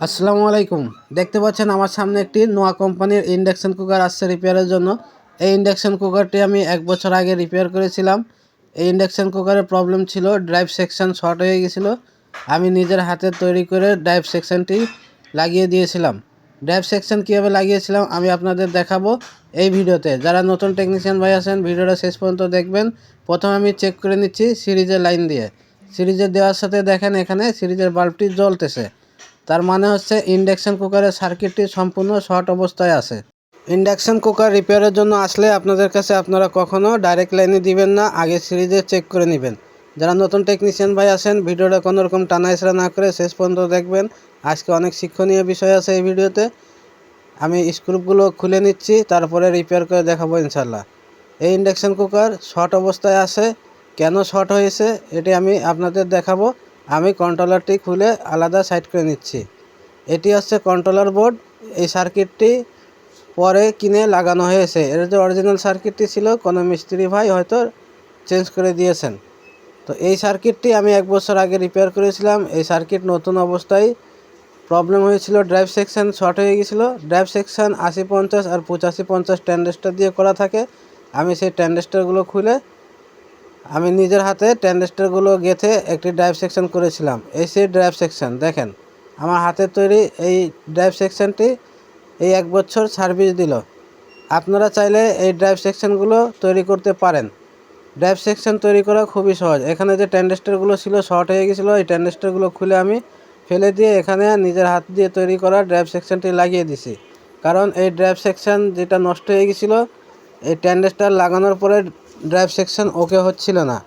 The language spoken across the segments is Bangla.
আসসালামু আলাইকুম। দেখতে পাচ্ছেন আমার সামনে একটি নোয়া কোম্পানির ইন্ডাকশন কুকার আসছে রিপেয়ারের জন্য। এই ইন্ডাকশন কুকারটি আমি এক বছর আগে রিপেয়ার করেছিলাম। এই ইন্ডাকশন কুকারের প্রবলেম ছিল, ড্রাইভ সেকশন শর্ট হয়ে গেছিল। আমি নিজের হাতে তৈরি করে ড্রাইভ সেকশনটি লাগিয়ে দিয়েছিলাম। ড্রাইভ সেকশন কীভাবে লাগিয়েছিলাম আমি আপনাদের দেখাবো এই ভিডিওতে। যারা নতুন টেকনিশিয়ান ভাই আছেন, ভিডিওটা শেষ পর্যন্ত দেখবেন। প্রথমে আমি চেক করে নিচ্ছি সিরিজের লাইন দিয়ে। সিরিজের দেওয়ার সাথে দেখেন এখানে সিরিজের বাল্বটি জ্বলতেছে। তার মানে হচ্ছে ইন্ডাকশন কুকারের সার্কিটটি সম্পূর্ণ শর্ট অবস্থায় আছে। ইন্ডাকশন কুকার রিপেয়ারের জন্য আসলে আপনাদের কাছে আপনারা কখনো ডাইরেক্ট লাইনে দিবেন না, আগে সিরিজে চেক করে নেবেন। যারা নতুন টেকনিশিয়ান ভাই আছেন, ভিডিওটা কোনো রকম টানা ইসরা না করে শেষ পর্যন্ত দেখবেন। আজকে অনেক শিক্ষণীয় বিষয় আছে এই ভিডিওতে। আমি স্ক্রুপগুলো খুলে নিচ্ছি, তারপরে রিপেয়ার করে দেখাবো ইনশাল্লাহ এই ইন্ডাকশন কুকার শর্ট অবস্থায় আছে। কেন শর্ট হয়েছে, এটি আমি আপনাদের দেখাবো। আমি কন্ট্রোলারটি খুলে আলাদা সাইড করে নিচ্ছি। এটি হচ্ছে কন্ট্রোলার বোর্ড এই সার্কিটটি পরে কিনে লাগানো হয়েছে। এর যে অরিজিনাল সার্কিটটি ছিল, কোনো মিস্ত্রি ভাই হয়তো চেঞ্জ করে দিয়েছেন। তো এই সার্কিটটি আমি এক বছর আগে রিপেয়ার করেছিলাম। এই সার্কিট নতুন অবস্থায় প্রবলেম হয়েছিল ড্রাইভ সেকশন শর্ট হয়ে গেছিল। ড্রাইভ সেকশন আশি পঞ্চাশ আর পঁচাশি পঞ্চাশ ট্যান্ডেস্টার দিয়ে করা থাকে। আমি সেই ট্যান্ডেস্টারগুলো খুলে আমি নিজের হাতে ট্যান্ডেস্টারগুলো গেঁথে একটি ড্রাইভ সেকশন করেছিলাম। এই সেই ড্রাইভ সেকশন দেখেন, আমার হাতের তৈরি এই ড্রাইভ সেকশনটি এই এক বছর সার্ভিস দিল। আপনারা চাইলে এই ড্রাইভ সেকশনগুলো তৈরি করতে পারেন। ড্রাইভ সেকশন তৈরি করা খুবই সহজ। এখানে যে ট্যান্ডেস্টারগুলো ছিল শর্ট হয়ে গেছিল, এই ট্যান্ডেস্টারগুলো খুলে আমি ফেলে দিয়ে এখানে নিজের হাত দিয়ে তৈরি করা ড্রাইভ সেকশনটি লাগিয়ে দিছি। কারণ এই ড্রাইভ সেকশন যেটা নষ্ট হয়ে গেছিল, এই ট্যান্ডেস্টার লাগানোর পরে ড্রাইভ সেকশন ওকে হচ্ছিল না।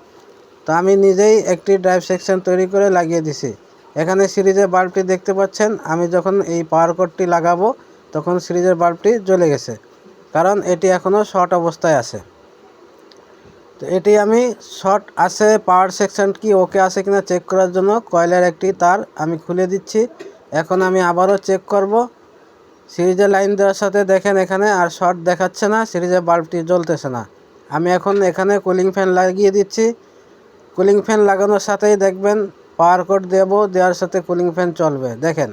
তো আমি নিজেই একটি ড্রাইভ সেকশন তৈরি করে লাগিয়ে দিছি। এখানে সিরিজের বাল্বটি দেখতে পাচ্ছেন, আমি যখন এই পাওয়ার কোডটি লাগাবো, তখন সিরিজের বাল্বটি জ্বলে গেছে, কারণ এটি এখনও শর্ট অবস্থায় আছে। তো এটি আমি শর্ট আছে পাওয়ার সেকশন কি ওকে আছে কিনা চেক করার জন্য কয়লার একটি তার আমি খুলে দিচ্ছি। এখন আমি আবারও চেক করব। সিরিজের লাইন দেওয়ার সাথে দেখেন এখানে আর শর্ট দেখাচ্ছে না, সিরিজের বাল্বটি জ্বলতেছে না। আমি এখন এখানে কুলিং ফ্যান লাগিয়ে দিচ্ছি। কুলিং ফ্যান লাগানোর সাথেই দেখবেন পাওয়ার কোড দেবো, দেওয়ার সাথে কুলিং ফ্যান চলবে। দেখেন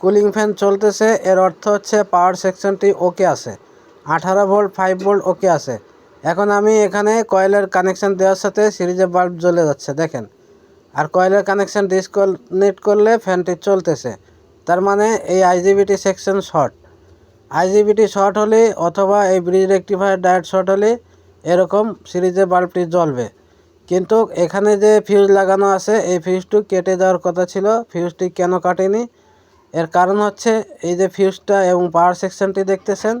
কুলিং ফ্যান চলতেছে, এর অর্থ হচ্ছে পাওয়ার সেকশনটি ওকে আছে। আঠারো ভোল্ট ফাইভ ভোল্ট ওকে আছে। এখন আমি এখানে কয়েলের কানেকশান দেওয়ার সাথে সিরিজে বাল্ব জ্বলে যাচ্ছে, দেখেন। আর কয়েলের কানেকশান ডিসকানেক্ট করলে ফ্যানটি চলতেছে। তার মানে এই IGBT section short IGBT short হলে অথবা এই ব্রিজ রেক্টিফায়ার ডায়েট শর্ট হলে এরকম সিরিজে বাল্বটি জ্বলবে। কিন্তু এখানে যে ফিউজ লাগানো আছে, এই ফিউজটি কেটে যাওয়ার কথা ছিল ফিউজটি কেন কাটেনি? এর কারণ হচ্ছে, এই যে ফিউজটা এবং পাওয়ার সেকশনটি দেখতেছেন,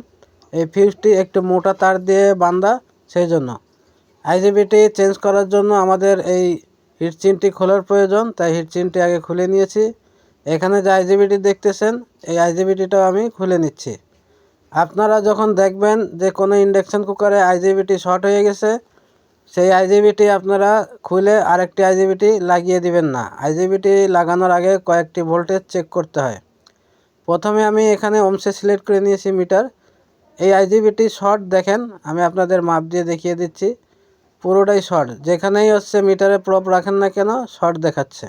এই ফিউজটি একটু মোটা তার দিয়ে বান্ধা সেই জন্য আইজিবিটি চেঞ্জ করার জন্য আমাদের এই হিটচিনটি খোলার প্রয়োজন, তাই হিটচিনটি আগে খুলে নিয়েছি। এখানে যে আইজিবিটি দেখতেছেন, এই আইজিবিটিটাও আমি খুলে নিচ্ছি। আপনারা যখন দেখবেন যে কোনো ইন্ডাকশান কুকারে আইজিবিটি শর্ট হয়ে গেছে, সেই আইজিবিটি আপনারা খুলে আরেকটি আইজিবিটি লাগিয়ে দিবেন না। আইজিবিটি লাগানোর আগে কয়েকটি ভোল্টেজ চেক করতে হয়। প্রথমে আমি এখানে ওমসে সিলেক্ট করে নিয়েছি মিটার। এই আইজিবিটি শর্ট দেখেন, আমি আপনাদের মাপ দিয়ে দেখিয়ে দিচ্ছি। পুরোটাই শর্ট, যেখানেই হচ্ছে মিটারে প্রপ রাখেন না কেন, শর্ট দেখাচ্ছে।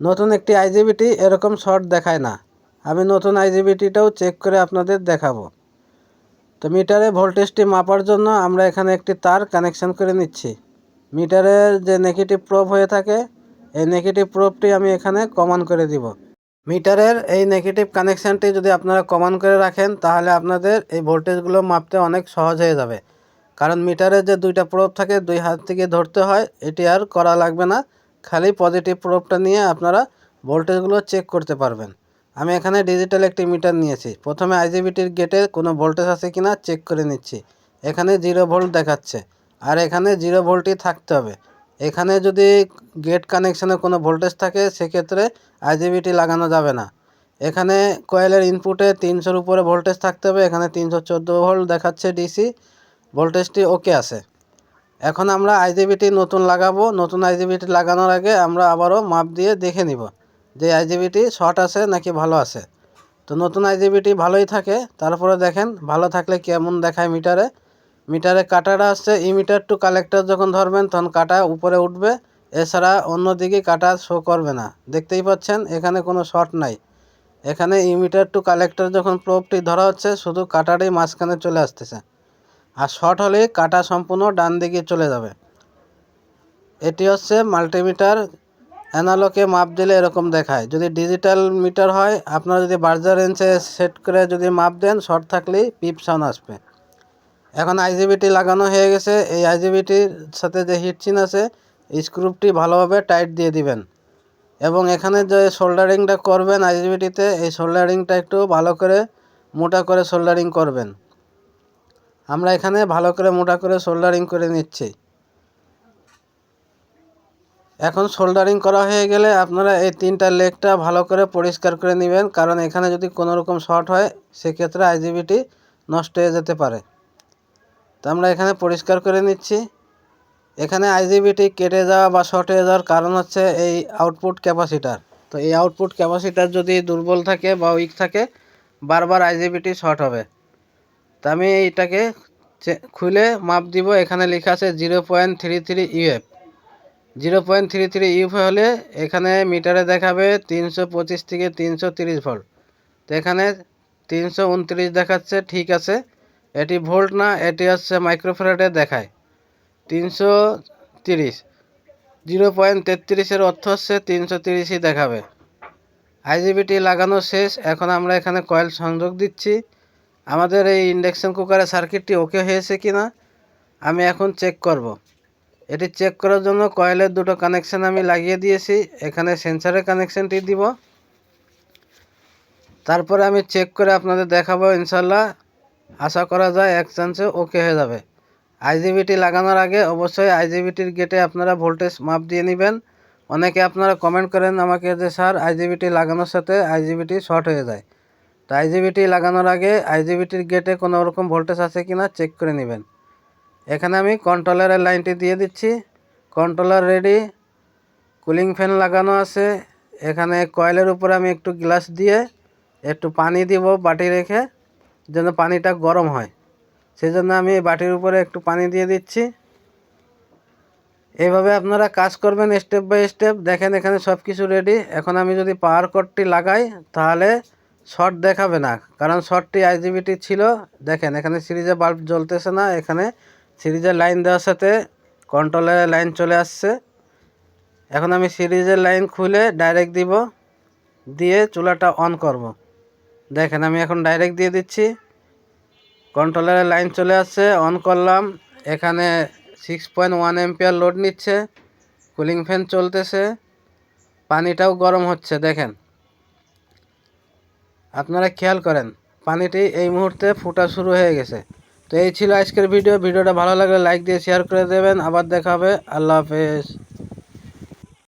নতুন একটি আইজিবিটি এরকম শর্ট দেখায় না। আমি নতুন আইজিবিটিটাও চেক করে আপনাদের দেখাবো। তো মিটারে ভোল্টেজটি মাপার জন্য আমরা এখানে একটি তার কানেকশন করে নিচ্ছি। মিটারের যে নেগেটিভ প্রোপ হয়ে থাকে, এই নেগেটিভ প্রোপটি আমি এখানে কমান করে দিব। মিটারের এই নেগেটিভ কানেকশানটি যদি আপনারা কমান করে রাখেন, তাহলে আপনাদের এই ভোল্টেজগুলো মাপতে অনেক সহজ হয়ে যাবে। কারণ মিটারের যে দুইটা প্রোপ থাকে, দুই হাত থেকে ধরতে হয়, এটি আর করা লাগবে না। খালি পজিটিভ প্রোপটা নিয়ে আপনারা ভোল্টেজগুলো চেক করতে পারবেন। আমি এখানে ডিজিটাল একটি মিটার নিয়েছি। প্রথমে আইজিবিটির গেটে কোনো ভোল্টেজ আছে কিনা চেক করে নিচ্ছি। এখানে জিরো ভোল্ট দেখাচ্ছে। আর এখানে জিরো ভোল্টই থাকতে হবে। এখানে যদি গেট কানেকশানে কোনো ভোল্টেজ থাকে, সেক্ষেত্রে আইজিবিটি লাগানো যাবে না। এখানে কয়েলের ইনপুটে তিনশোর উপরে ভোল্টেজ থাকতে হবে। এখানে তিনশো চোদ্দ ভোল্ট দেখাচ্ছে ডিসি ভোল্টেজটি ওকে আছে। এখন আমরা আইজিবিটি নতুন লাগাবো। নতুন আইজিবিটি লাগানোর আগে আমরা আবারও মাপ দিয়ে দেখে নিব। যে আইজিবিটি শর্ট আছে নাকি ভালো আছে? তো নতুন আইজিবিটি ভালোই থাকে, তারপরে দেখেন ভালো থাকলে কেমন দেখায় মিটারে। মিটারে কাটাটা আসছে ইমিটার টু কালেক্টর যখন ধরবেন তখন কাটা উপরে উঠবে, এছাড়া অন্যদিকে কাটা শো করবে না। দেখতেই পাচ্ছেন, এখানে কোনো শর্ট নাই। এখানে ইমিটার টু কালেক্টর যখন প্রোবটি ধরা হচ্ছে, শুধু কাটারই মাঝখানে চলে আসতেছে। আর শর্ট হলে কাটা সম্পূর্ণ ডান দিকে চলে যাবে। এটি হচ্ছে মাল্টিমিটার অ্যানালকে মাপ দিলে এরকম দেখায়। যদি ডিজিটাল মিটার হয়, আপনারা যদি বার্জার রেঞ্জে সেট করে যদি মাপ দেন, শর্ট থাকলেই পিপ সাউন্ড আসবে। এখন আইজিবিটি লাগানো হয়ে গেছে। এই আইজিবিটির সাথে যে হিটচিন আছে, স্ক্রুপটি ভালোভাবে টাইট দিয়ে দিবেন। এবং এখানে যে সোল্ডারিংটা করবেন আইজিবিটিতে, এই সোল্ডারিংটা একটু ভালো করে মোটা করে সোল্ডারিং করবেন। আমরা এখানে ভালো করে মোটা করে সোল্ডারিং করে নিচ্ছি। এখন সোল্ডারিং করা হয়ে গেলে আপনারা এই তিনটা লেগটা ভালো করে পরিষ্কার করে নেবেন। কারণ এখানে যদি কোনো রকম শর্ট হয়, সেক্ষেত্রে আইজিবিটি নষ্ট হয়ে যেতে পারে। তো আমরা এখানে পরিষ্কার করে নিচ্ছি। এখানে আইজিবিটি কেটে যাওয়া বা শর্ট হয়ে যাওয়ার কারণ হচ্ছে এই আউটপুট ক্যাপাসিটার তো এই আউটপুট ক্যাপাসিটার যদি দুর্বল থাকে বা উইক থাকে, বারবার আইজিবিটি শর্ট হবে। তো আমি এইটাকে খুলে মাপ দিব। এখানে লেখা আছে zero point three three UF zero point three three UF হলে এখানে মিটারে দেখাবে তিনশো পঁচিশ থেকে তিনশো তিরিশ ভোল্ট তো এখানে তিনশো উনত্রিশ দেখাচ্ছে, ঠিক আছে। এটি ভোল্ট না, এটি হচ্ছে মাইক্রোফ্যারাডে দেখায়। তিনশো তিরিশ। জিরো পয়েন্ট তেত্রিশের অর্থ হচ্ছে তিনশো তিরিশই দেখাবে। আইজিবিটি লাগানো শেষ, এখন আমরা এখানে কয়েল সংযোগ দিচ্ছি। আমাদের এই ইন্ডাকশন কুকারের সার্কিটটি ওকে হয়েছে কি না আমি এখন চেক করব। এটি চেক করার জন্য কয়েলের দুটো কানেকশান আমি লাগিয়ে দিয়েছি। এখানে সেন্সারের কানেকশানটি দিব। তারপরে আমি চেক করে আপনাদের দেখাবো ইনশাল্লাহ আশা করা যায় এক চান্সে ওকে হয়ে যাবে। আইজিবিটি লাগানোর আগে অবশ্যই আইজিবিটির গেটে আপনারা ভোল্টেজ মাপ দিয়ে নেবেন। অনেকে আপনারা কমেন্ট করেন আমাকে যে, স্যার আইজিবিটি লাগানোর সাথে আইজিবিটি শর্ট হয়ে যায়। তো আইজিবিটি লাগানোর আগে আইজিবিটির গেটে কোনো রকম ভোল্টেজ আছে কি না চেক করে নেবেন। এখানে আমি কন্ট্রোলারের লাইনটি দিয়ে দিচ্ছি। কন্ট্রোলার রেডি কুলিং ফ্যান লাগানো আছে। এখানে কয়েলের উপরে আমি একটু গ্লাস দিয়ে একটু পানি দিব বাটি রেখে, যেন পানিটা গরম হয়। সেই জন্য আমি এই বাটির উপরে একটু পানি দিয়ে দিচ্ছি। এইভাবে আপনারা কাজ করবেন স্টেপ বাই স্টেপ দেখেন এখানে সব কিছু রেডি এখন আমি যদি পাওয়ার কটটি লাগাই, তাহলে শর্ট দেখাবে না। কারণ শর্টটি আইজিবিটি ছিল। দেখেন, এখানে সিরিজে বাল্ব জ্বলতেছে না। এখানে সিরিজের লাইন দেওয়ার সাথে কন্ট্রোলের লাইন চলে আসছে। এখন আমি সিরিজের লাইন খুলে ডাইরেক্ট দিব, দিয়ে চুলাটা অন করব। দেখেন আমি এখন ডাইরেক্ট দিয়ে দিচ্ছি। কন্ট্রোলারের লাইন চলে আসছে অন করলাম। এখানে six point one ampere load নিচ্ছে কুলিং ফ্যান চলতেছে। পানিটাও গরম হচ্ছে, দেখেন। আপনারা খেয়াল করেন, পানিটি এই মুহূর্তে ফুটা শুরু হয়ে গেছে। তো এই ছিল আজকের ভিডিও ভিডিওটা ভালো লাগলে লাইক দিয়ে শেয়ার করে দেবেন। আবার দেখা হবে। আল্লাহ হাফেজ।